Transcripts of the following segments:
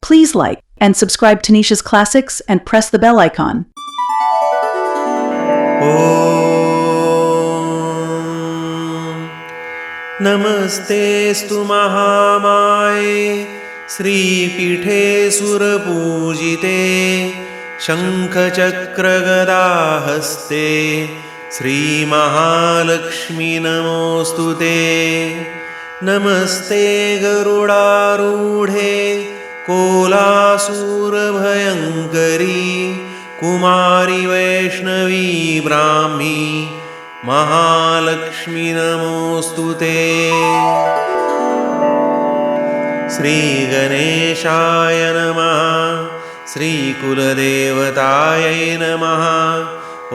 Please like and subscribe to Nisha's Classics and press the bell icon. ॐ नमस्तेऽस्तु महामाये श्रीपीठे सुरपूजिते शङ्खचक्रगदाहस्ते श्रीमहालक्ष्मी नमोऽस्तु ते नमस्ते गरुडारूढे कोलासूरभयङ्करी कुमारी वैष्णवी ब्राह्मी महालक्ष्मी नमोऽस्तु ते। श्रीगणेशाय नमः श्रीकुलदेवतायै नमः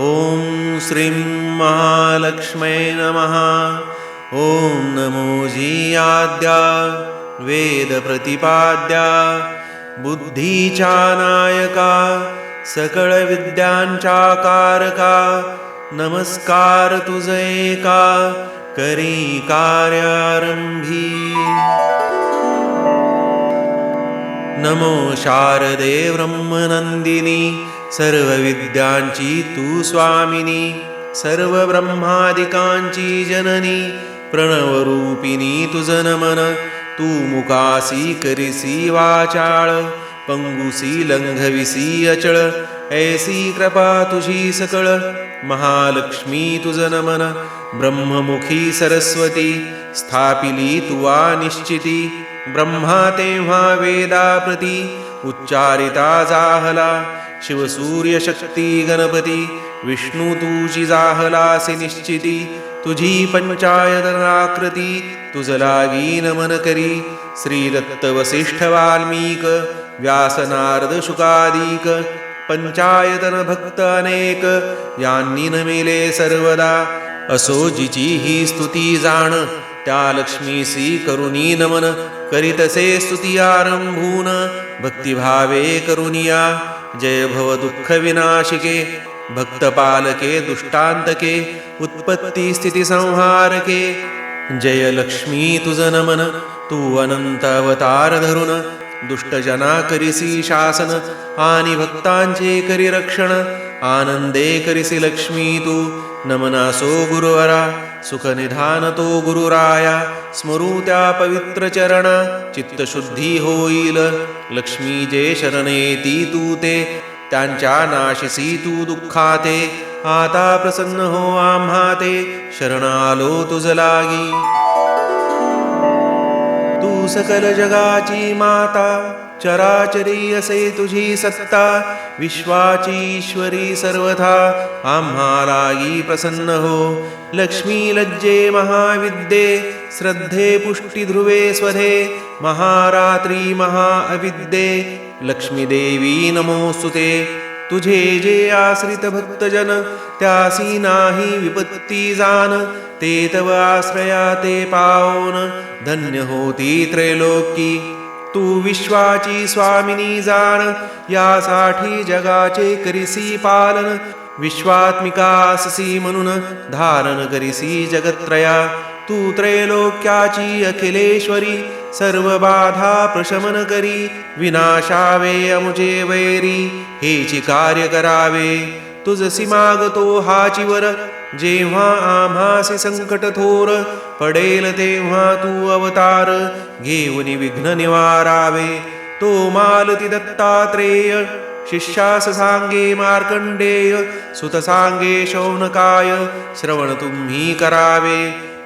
ॐ श्रीं महालक्ष्मै नमः ॐ नमो जीयाद्या वेदप्रतिपाद्या बुद्धीचा नायका सकळविद्यांचा कारका नमस्कार तुझे का करी कार्यारंभी नमो शारदे ब्रह्मनंदिनी सर्वविद्यांची तू स्वामिनी सर्व ब्रह्मादिकांची जननी प्रणवरूपिणी तुझ नमन तू मुकासी करिसी वाचाळ पंगुसी लंघविसी अचळ ऐसी कृपा तुझी सकळ. महालक्ष्मी तुझ नमन ब्रह्ममुखी सरस्वती स्थापिली तुवा निश्चिती ब्रह्मा तेव्हा वेदाप्रती उच्चारिता जाहला शिवसूर्यशक्ती गणपती विष्णू तुझी जाहलासी निश्चिती तुझी पंचायतनाकृती तुझ लागीन नमन करी श्रीदत्त वसिष्ठ वाल्मीक व्यासनारद शुकादिक पंचायतन भक्त अनेक यांनी नमिले सर्वदा असो जिची ही स्तुती जाण त्या लक्ष्मीसी करुणी नमन करीतसे स्तुती आरंभून भक्तिभावे करुनिया जय भव दुःख विनाशिके भक्तपालके दुष्टांतके उत्पत्ती स्थिती संहारके। जय लक्ष्मी तुझ नमन तू अनंत अवतार धरुन दुष्टजना करिसी शासन आणि भक्तांचे करी रक्षण। आनंदे करिसी लक्ष्मी तू नमनासो गुरुवरा सुखनिधान तो गुरुराया स्मरू त्या पवित्र चरण। चित्तशुद्धी होईल लक्ष्मी जे शरणेती तू ते। त्यांच्या नाशिसी तू दुःखाते आता प्रसन्न हो आम्हा ते शरणालो तुझ लागी. तू सकल जगाची माता चराचरी असे तुझी सत्ता विश्वाची ईश्वरी सर्वथा आम्हालागी प्रसन्न हो. लक्ष्मी लज्जे महाविद्ये श्रद्धे पुष्टी ध्रुवे स्वधे महारात्री महाअविद्ये अविद्ये लक्ष्मीदेवी नमोस्तुते तुझे जे आश्रित भक्तजन त्यासी नाही विपत्ती जान। ते तव आश्रया ते पावन धन्य होती त्रैलोकी। तू विश्वाची स्वामिनी जाण यासाठी जगाचे करिसी पालन। विश्वात्मिकाससी म्हणून धारण करिसी जगत्रया तू त्रैलोक्याची अखिलेश्वरी सर्व बाधा प्रशमन करी विनाशावे अमुजे वैरी हेची कार्य करावे. तुझसी मागतो हाची वर जेव्हा आम्हासी संकट थोर पडेल तेव्हा तू अवतार घेऊन विघ्न निवारावे. तो मालती दत्तात्रेय शिष्यास सांगे मार्कंडेय सुत सांगे शौनकाय श्रवण तुम्ही करावे.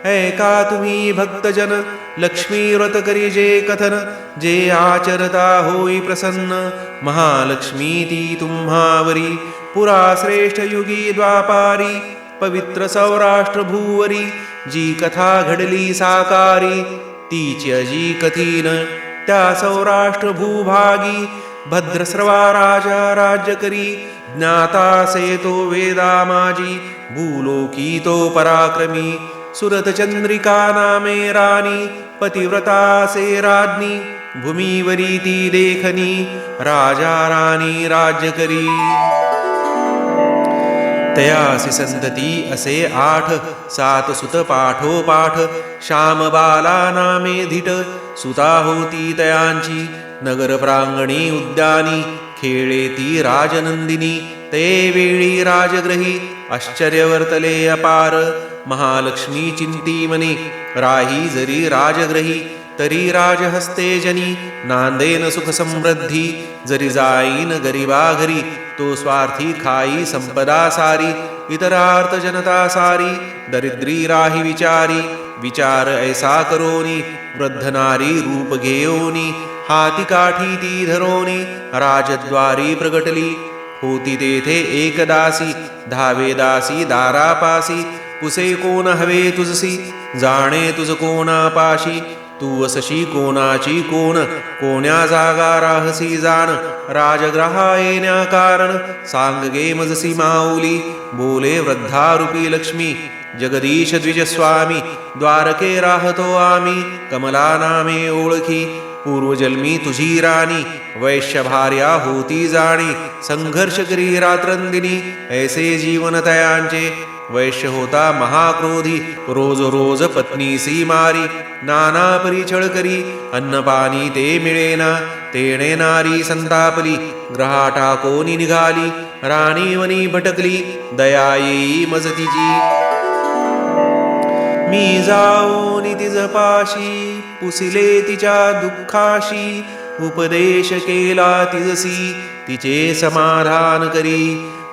ऐका तुम्ही भक्तजन? लक्ष्मी व्रत करी जे कथन जे आचरता होई प्रसन्न। महालक्ष्मी ती तुम्हावरी पुरा श्रेष्ठ युगी द्वापारी। पवित्र सौराष्ट्र भूवरी जी कथा घडली साकारी। तीची अजी कथीन त्या सौराष्ट्र भूभागी। भद्रस्रवा राजा राज्य करी ज्ञाता से तो वेदा माजी। भूलोकी तो पराक्रमी। सुरतचंद्रिका नामे राणी पतिव्रता से राज्ञी भूमीवरी ती देखनी राजा राणी राज्य करी तयासी संतती असे आठ सात सुत पाठोपाठ श्याम बाला नामे धिट सुता होती तयांची नगर प्रांगणी उद्यानी खेळे ती राजनंदिनी ते वेळी राजग्रही आश्चर्य वर्तले अपार। महालक्ष्मी चिंतीमणी राही जरी राजग्रही तरी राजहस्ते जनी नांदेन सुख समृद्धी जरी जाईन गरीबा घरी तो स्वार्थी खाई संपदा सारी इतरार्थ जनता सारी दरिद्री राही विचारी विचार ऐसा करोनी वृद्ध नारी रूप घेओनी हाती काठी ती धरोनी राजद्वारी प्रगटली होती तेथे एक दासी धावे दासी दारापासी पुसे कोण हवे तुझसी? जाणे तुझ कोणापाशी तू असशी कोणाची कोण? कोण्या जागा राहसी जाण? राजग्रहा येण्या कारण? सांग गे मजसी माऊली बोले वृद्धारूपी लक्ष्मी. जगदीश द्विज स्वामी द्वारके राहतो आम्ही. कमला नामे ओळखी पूर्वजन्मी तुझी राणी. वैश्य भार्या होती जाणी. संघर्ष करी रात्रंदिनी. ऐसे जीवन तयांचे. वैश्य होता महाक्रोधी रोज रोज पत्नीसी मारी नाना परिछळ करी अन्नपाणी ते मिळेना तेणे नारी संतापली ग्रहाटा कोणी निघाली राणी वनी भटकली दया येई मजतीची. मी जाऊन तिज पाशी पुसिले तिच्या दुःखाशी उपदेश केला तिजसी तिचे समाधान करी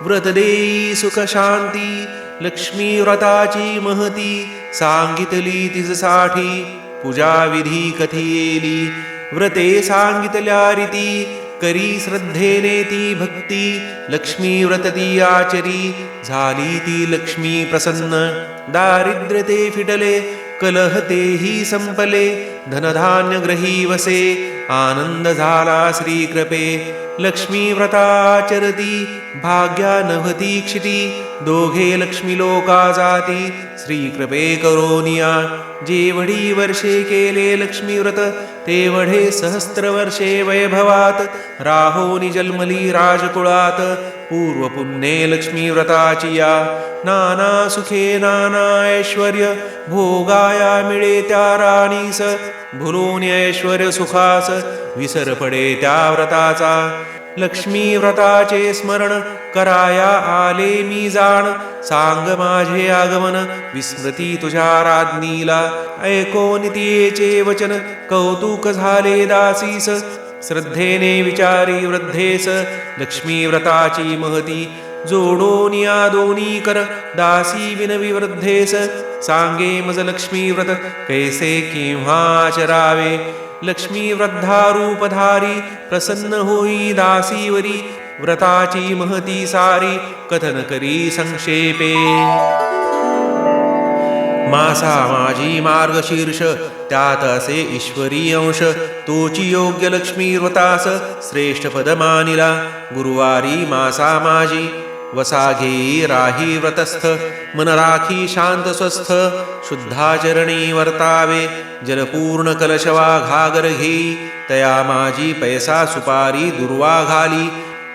व्रत देई सुख शांती लक्ष्मी व्रताची महती सांगितली तिजसाठी पूजा विधी कथियेली. व्रते सांगितल्या रीती करी श्रद्धेने ती भक्ती लक्ष्मी व्रतती आचरी झाली ती लक्ष्मी प्रसन्न दारिद्र्य ते फिटले कलह तेही संपले धनधान्य ग्रही वसे आनंद झाला श्री कृपे लक्ष्मी व्रताचरती भाग्या नभती क्षिती दोघे लक्ष्मी लोका जाती श्री कृपे करोनिया जेवढी वर्षे केले लक्ष्मी व्रत तेवढे सहस्त्र वर्षे वैभवात. राहोनी जन्मली राजकुळात पूर्व पुण्ये लक्ष्मी व्रताची या. नाना सुखे नाना ऐश्वर्य भोगाया मिळे त्या राणीस. भुलून ऐश्वर सुखास विसर पडे त्या व्रताचा. लक्ष्मी व्रताचे स्मरण कराया आले मी जाण. सांग माझे आगमन विस्मृती तुझ्या राज्ञीला ऐकोनितीचे वचन कौतुक झाले दासीस. श्रद्धेने विचारी वृद्धेस लक्ष्मी व्रताची महती. जोडोनिया या कर दासी विनवी वृद्धेस. सांगे मज लक्ष्मी व्रत कैसे केव्हा चरावे. लक्ष्मी वृद्धारूपधारी प्रसन्न होई दासीवरी. व्रताची महती सारी कथन करी संक्षेपे. मासा माझी मार्गशीर्ष त्यात असे ईश्वरी अंश तोची योग्य लक्ष्मी व्रतास श्रेष्ठ पद मानिला. गुरुवारी मासा माझी वसाघे राही व्रतस्थ मन राखी शांत स्वस्थ शुद्धाचरणी वर्तावे जलपूर्ण कलशवा घागर घेई तया माझी पैसा सुपारी दुर्वा घाली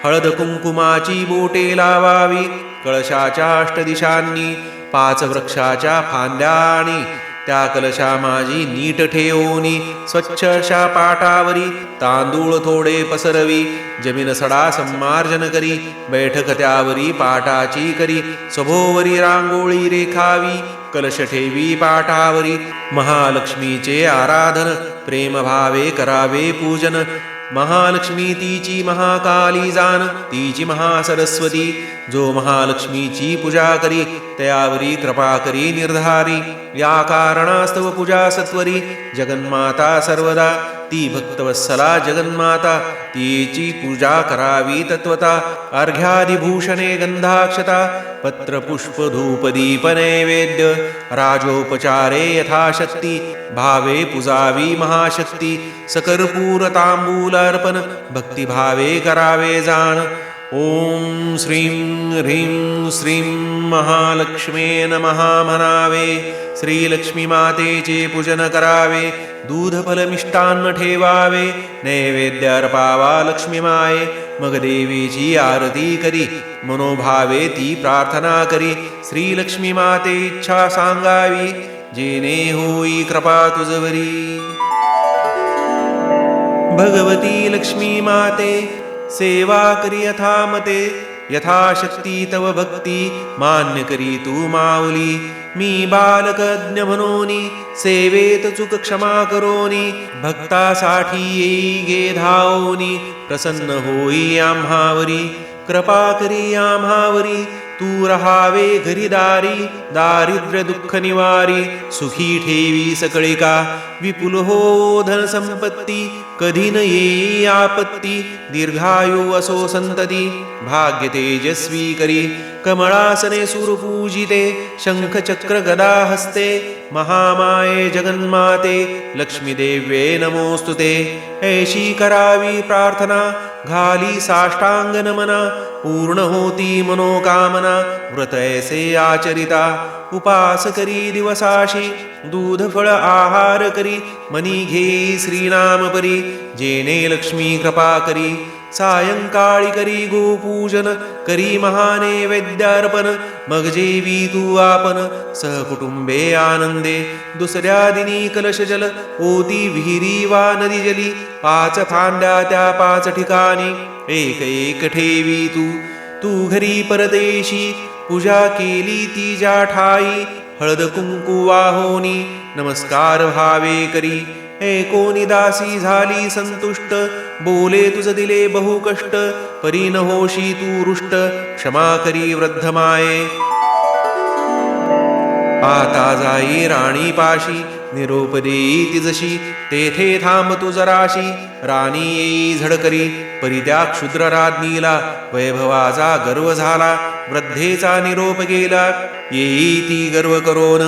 हळद कुंकुमाची बोटे लावावी कळशाच्या अष्टदिशांनी पाच वृक्षाच्या फांद्या आणि त्या कलशा माझी नीट ठेवोनी स्वच्छ अशा पाटावरी तांदूळ थोडे पसरवी जमीन सडा संमार्जन करी बैठक त्यावरी पाटाची करी सभोवरी रांगोळी रेखावी कलश ठेवी पाटावरी महालक्ष्मीचे आराधन प्रेमभावे करावे पूजन महालक्ष्मी तिची महाकाली जान तिची महासरस्वती जो महालक्ष्मीची पूजा करी तयावरी कृपा करी निर्धारी. या कारणास्तव पूजा सत्वरी जगन्माता सर्वदा. ती भक्तवत्सला जगन्माता तिची पूजा करावी तत्वता अर्घ्यादिभूषणे गंधाक्षता पत्रपुष्पधूपदीपनैवेद्य धूप दीप नैवेद्य राजोपचारे यथाशक्ती भावे पुजावी महाशक्ती सकर्पूर भक्तिभावे करावे जाण। ओम श्रीं ह्रीं श्रीं महालक्ष्मे नमः म्हणावे श्रीलक्ष्मी मातेचे पूजन करावे। दूध फल मिष्टान्न ठेवावे नैवेद्य अर्पावा लक्ष्मीमाये मग देवीची आरती करी मनोभावे ती प्रार्थना करी श्रीलक्ष्मी माते इच्छा सांगावी जेने होई कृपा तुझवरी. भगवती लक्ष्मी माते सेवा करी यथा मते यथाशक्ती तव भक्ती मान्य करी तू माऊली मी बालकज्ञ म्हणोनी सेवेत चुक क्षमा करोनी भक्तासाठी येई गे धावोनी प्रसन्न होई आम्हावरी कृपा करी आम्हावरी तू रहावे घरी दारी दारिद्र्य दुःख निवारी सुखी ठेवी सकळिका विपुल हो धन संपत्ती कधी न ये आपत्ती दीर्घायु असो संतती भाग्य तेजस्वी करी कमळासने सुरपूजिते शंख चक्र गदा हस्ते महामाये जगन्माते लक्ष्मीदेव्ये नमोस्तुते ऐशी करावी प्रार्थना घाली साष्टांग नमना पूर्ण होती मनोकामना व्रत ऐसे आचरिता. उपास करी दिवसाशी दूध फळ आहार करी मनी घेई श्रीनाम परी. जेने लक्ष्मी कृपा करी सायंकाळी करी गोपूजन करी महाने वैद्यार्पण मग जेवी तू आपण सहकुटुंबे आनंदे. दुसऱ्या दिनी कलश जल ओती विहिरी वा नदी जली. पाच फांड्या त्या पाच ठिकाणी. एक एक ठेवी तू तू घरी परदेशी पूजा केली ती ज्या ठाई हळद कुंकू वाहोनी नमस्कार भावे करी. एकोनी दासी झाली संतुष्ट बोले तुझ दिले बहु कष्ट परी न होशी तू रुष्ट क्षमा करी वृद्ध माये. आता जाई राणी पाशी निरोपदी ती जशी तेथे थांब तू जराशी. राणी येई झडकरी परी त्या क्षुद्र राज्ञीला वैभवाचा गर्व झाला वृद्धेचा निरोप गेला. येई ती गर्व करोन.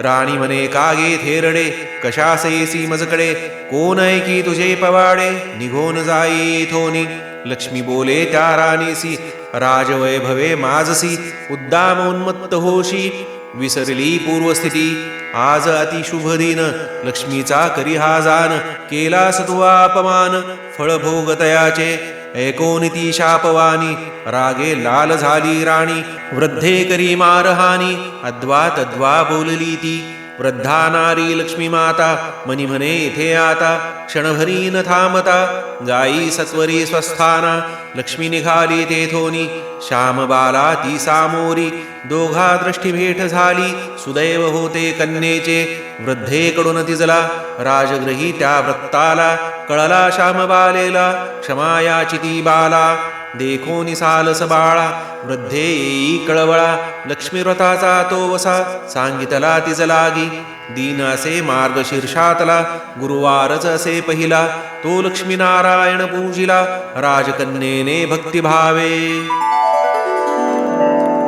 राणी म्हणे कागे थेरडे कशासेसी मजकडे? कोण ऐकी तुझे पवाडे? निघोन जाई थोनी. लक्ष्मी बोले त्या राणीसी राजवैभवे माझसी उद्दामोन्मत्त होशी. विसरली पूर्वस्थिती. आज अतिशुभ दिन. लक्ष्मीचा करी हा जान. केलास तू अपमान. फळभोग एकोनिती शापवानी रागे लाल झाली राणी. वृद्धे करी मारहानी अद्वा तद्वा बोलली ती. वृद्धा नारी लक्ष्मी माता मनी म्हणे इथे आता क्षणभरी न थांबता जाई सत्वरी स्वस्थाना लक्ष्मी निघाली तेथोनी श्याम बाला ती सामोरी दोघा दृष्टी भेट झाली सुदैव होते कन्येचे वृद्धेकडून तिजला राजग्रही त्या वृत्ताला कळला श्याम बालेला बाला देखो निसालस बाळा वृद्धे येई कळवळा लक्ष्मीव्रताचा तो वसा सांगितला तिज लागी. दीन असे मार्ग शीर्षातला गुरुवारच असे पहिला तो लक्ष्मीनारायण पूजिला राजकन्येने भक्तिभावे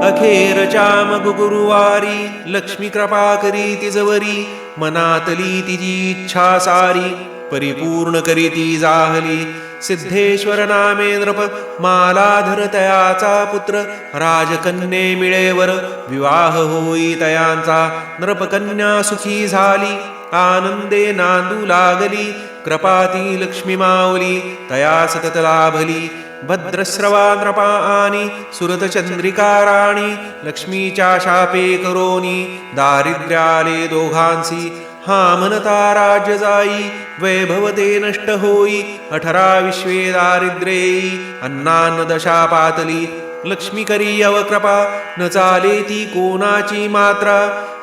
अखेरच्या मग गुरुवारी लक्ष्मी कृपा करी तिजवरी मनातली तिची इच्छा सारी परिपूर्ण करी ती जाहली. सिद्धेश्वर नामे नृप मालाधर तयाचा पुत्र राजकन्ये मिळेवर विवाह होई तयांचा. नृपकन्या सुखी झाली आनंदे नांदू लागली कृपाती लक्ष्मी माऊली तया सतत लाभली. भद्रस्रवा नृपा आणि सुरत चंद्रिका राणी लक्ष्मीच्या शापे करोनी दारिद्र्याले दोघांसी हा मनता राज्य जाई वैभवते नष्ट होई अठरा विश्वे दारिद्र्ये अन्नान्न दशा पातली लक्ष्मी करी अवकृपा न चाले ती कोणाची मात्रा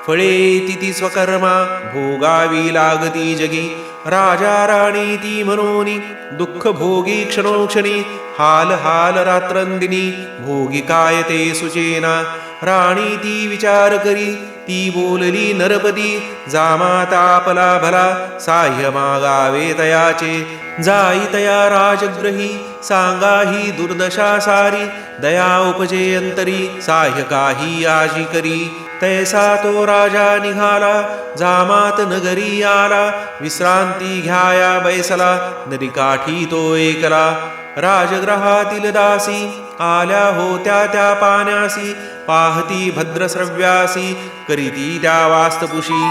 फळे ती स्वकर्मा भोगावी लागती जगी राजा राणी ती मनोनी दुःख भोगी क्षणोक्षणी हाल हाल रात्रंदिनी भोगी काय ते सुचेना राणी ती विचार करी ती बोलली नरपती जामातापला भला साह्य मागावे तयाचे. जाई तया राजग्रही सांगा ही दुर्दशा सारी. दया उपजे अंतरी साह्य काही आजी करी. तैसा तो राजा निघाला जामात नगरी आला. विश्रांती घ्याया बैसला नदीकाठी तो एकला राजग्रहातील दासी आल्या होत्या त्या पाण्यासी पाहती भद्रश्रव्यासी करीती त्या वास्तपुशी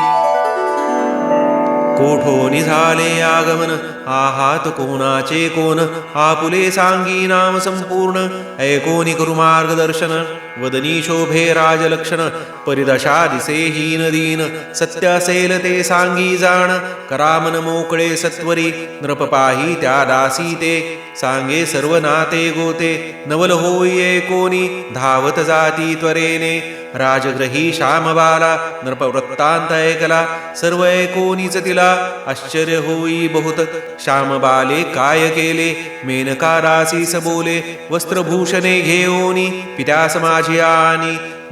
कोठो झाले आगमन आहात कोणाचे कोण? आपुले सांगी नाम संपूर्ण ऐकोनी करू मार्गदर्शन वदनी शोभे राजलक्षण परिदशा दिसे हीन दीन सत्य असेल ते सांगी जाण करामन मोकळे सत्वरी नृप पाही त्या दासी ते सांगे सर्व नाते गोते नवल होई कोणी धावत जाती त्वरेने राजग्रही श्यामबाला नृपवृत्तांत ऐकला सर्व ऐकोनीच तिला आश्चर्य होई बहुत श्यामबाले काय केले? मेनका दासीस बोले वस्त्रभूषणे घेऊनी पित्यास माझी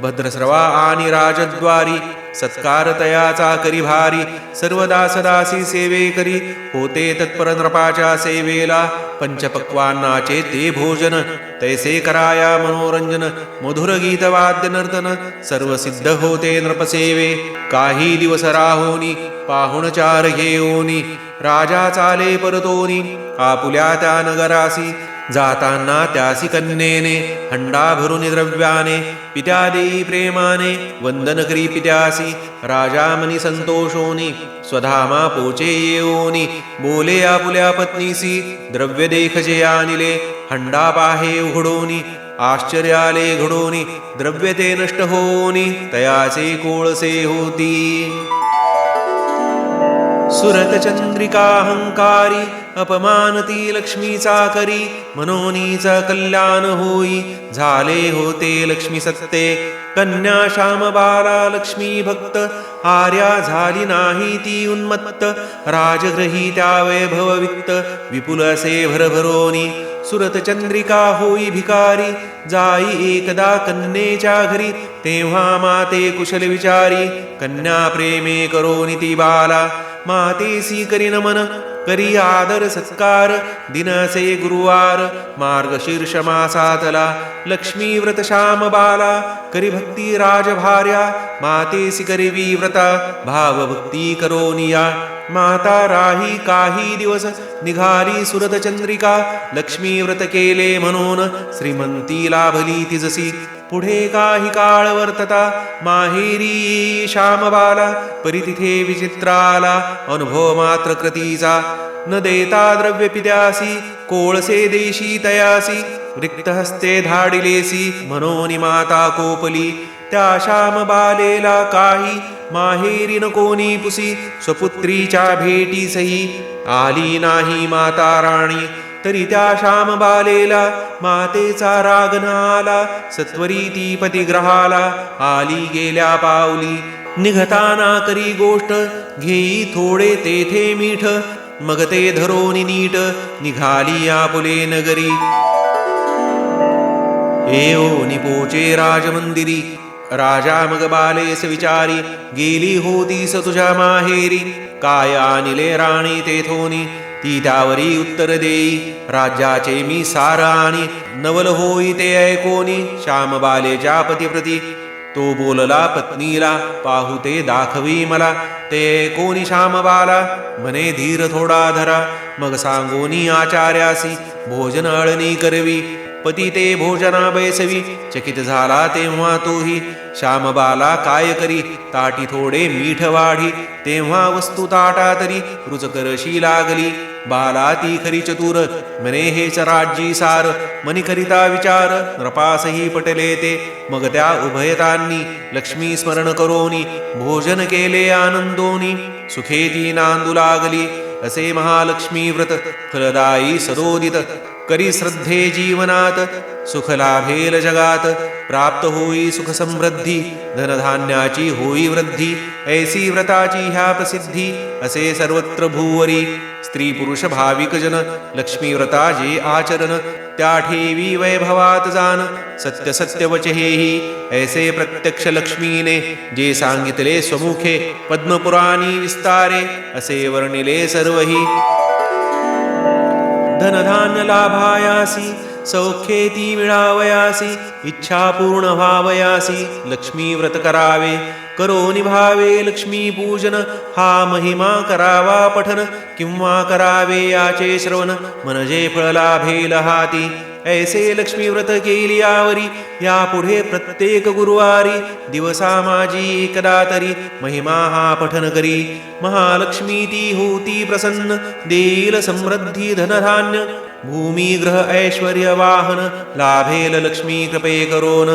भद्रस्रवा आणि राजद्वारी सत्कारतयाचा करी भारी सर्वदा सदासी सेवे करी होते तत्पर नृपाच्या सेवेला पंचपक्वान्नाचे ते भोजन तैसे कराया मनोरंजन मधुर गीत वाद्य नर्तन सर्व सिद्ध होते नृपसेवे काही दिवस राहोनी पाहुण चार घेऊनी राजा चाले परतोनी आपुल्या त्या नगरासी जाताना त्यासी कन्येने हंडा भरून द्रव्याने पित्यादेयी प्रेमाने वंदन करी पित्यासी राजामनी संतोषोनी स्वधामा पोचे येऊनी बोले आपुल्या पत्नीसी द्रव्य देखजे आनिले हंडा पाहे उघडोनी आश्चर्याले घडोनी द्रव्य ते नष्ट होनी तयाचे कोळसे होती। सुरत चंद्रिकाहंकारी अपमानती लक्ष्मीचा करी मनोनीचा कल्याण होई झाले होते लक्ष्मी सत्ते कन्या श्याम बाला लक्ष्मी भक्त आर्या झाली नाही ती उन्मत्त राजग्रही त्या वैभव वित्त विपुल असे भरभरोनी सुरत चंद्रिका होई भिकारी जाई एकदा घरी तेव्हा माते कुशल विचारी कन्या प्रेमे करोनी ती बाला मातेसी करी नमन करी आदर सत्कार दिनसे गुरुवार मार्गशीर्ष मासातला लक्ष्मी व्रत श्याम बाला करी भक्ती राजभार्या मातेसी करी विव्रता भाव भक्ती करोनिया। माता राही काही दिवस निघाली सुरत चंद्रिका लक्ष्मी व्रत केले म्हणून श्रीमंती लाभली तिजसी पुढे काही काळ वर्तता माहेरी श्यामबाला परितिथे विचित्राला अनुभव मात्र कृतीचा. न देता द्रव्य पिद्यासी कोळसे देशी तयासी रिक्त हस्ते धाडिलेसी मनोनी माता कोपली. त्या श्याम बालेला काही माहेरी न कोणी पुसी स्वपुत्रीच्या भेटीसही आली नाही माता राणी. तरी त्या श्याम बालेला मातेचा राग न आला सत्वरी ती पतिग्रहाला आली गेल्या पावली. निघताना करी गोष्ट घेई थोडे तेथे मीठ मग ते धरोनी नीट निघाली आपुले नगरी. एओ निपोचे राजमंदिरी राजा मग बालेस विचारी गेली होती स तुझ्या माहेरी. काय आणिले राणी तेथोनी ती त्यावरी उत्तर देई. राज्याचे मी सार आणि नवल होई ते ऐकोनी. श्याम बालेच्या पतिप्रती तो बोलला पत्नीला पाहू ते दाखवी मला. ते कोणी श्यामबाला म्हणे धीर थोडा धरा. मग सांगोनी आचार्यासी भोजन अळणी करवी. पती ते भोजना बैसवी चकित झाला तेव्हा तोही. श्यामबाला काय करी? ताटी थोडे मीठ वाढी. तेव्हा वस्तू ताटा तरी रुचकरशी लागली. बाला ती खरी चतुर मने हे चराजी सार. मनी करिता विचार नृपासही पटले ते. मग त्या उभयतांनी लक्ष्मी स्मरण करोनी. भोजन केले आनंदोनी. सुखेती नांदू लागली. असे महालक्ष्मी व्रत फलदायी सदोदित करी श्रद्धे जीवनात सुख लाभेल जगात प्राप्त होई सुख समृद्धी धनधान्याची होई वृद्धी ऐसी व्रताची ह्या प्रसिद्धी असे सर्वत्र भूवरी स्त्री पुरुष भाविक जन लक्ष्मी व्रता जे आचरण त्या ठेवी वैभवात जान सत्य सत्य वचहेही ऐसे प्रत्यक्ष लक्ष्मीने जे सांगितले स्वमुखे पद्मपुराणी विस्तारे असे वर्णिले सर्वही धनधान्य लाभायासी सौख्येती मिळावयासी इच्छा पूर्ण व्हावयासी लक्ष्मी व्रत करावे करो निभावे लक्ष्मी पूजन हा महिमा करावा पठन किंवा करावे याचे श्रवण मनजे फळ लाभेल हाती ऐसे लक्ष्मी व्रत केली यावरी यापुढे प्रत्येक गुरुवारी दिवसा माझी एकदा तरी महिमा हा पठन करी. महालक्ष्मी ती होती प्रसन्न देईल समृद्धी धनधान्य भूमी ग्रह ऐश्वर्य वाहन लाभेल लक्ष्मी कृपे करोन.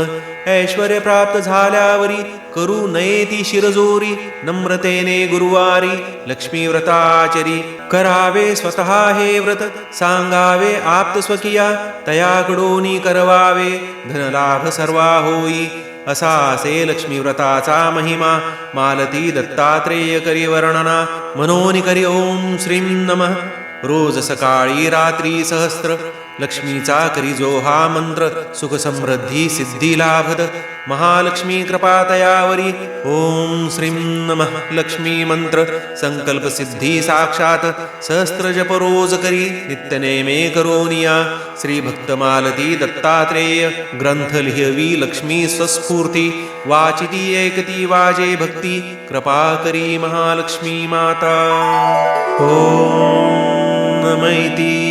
ऐश्वर प्राप्त झाल्यावरी करू नये ती शिरजोरी नम्रतेने गुरुवारी लक्ष्मी व्रताचरी. करावे स्वतः हे व्रत सांगावे आप्त स्वकीया तयाकडोनी करवावे धनलाभ सर्वा होई. असा असे लक्ष्मी व्रताचा महिमा मालती दत्तात्रेय करी वर्णना मनोनी करी ओम श्रीं नमः. रोज सकाळी रात्री सहस्त्र लक्ष्मीचा करी जो हा मंत्र सुख समृद्धी सिद्धी लाभद। महालक्ष्मी कृपातयावरी ओम श्रीं नमः लक्ष्मी मंत्र। संकल्प सिद्धी साक्षात। सहस्त्र जप रोज करी। नित्यनेमे करोनिया। श्री भक्त मालती दत्तात्रेय। ग्रंथ लिहवी लक्ष्मी स्वस्फूर्ती। वाचिती ऐकती वाजे भक्ती। कृपा करी महालक्ष्मी माता। ओम नमैती।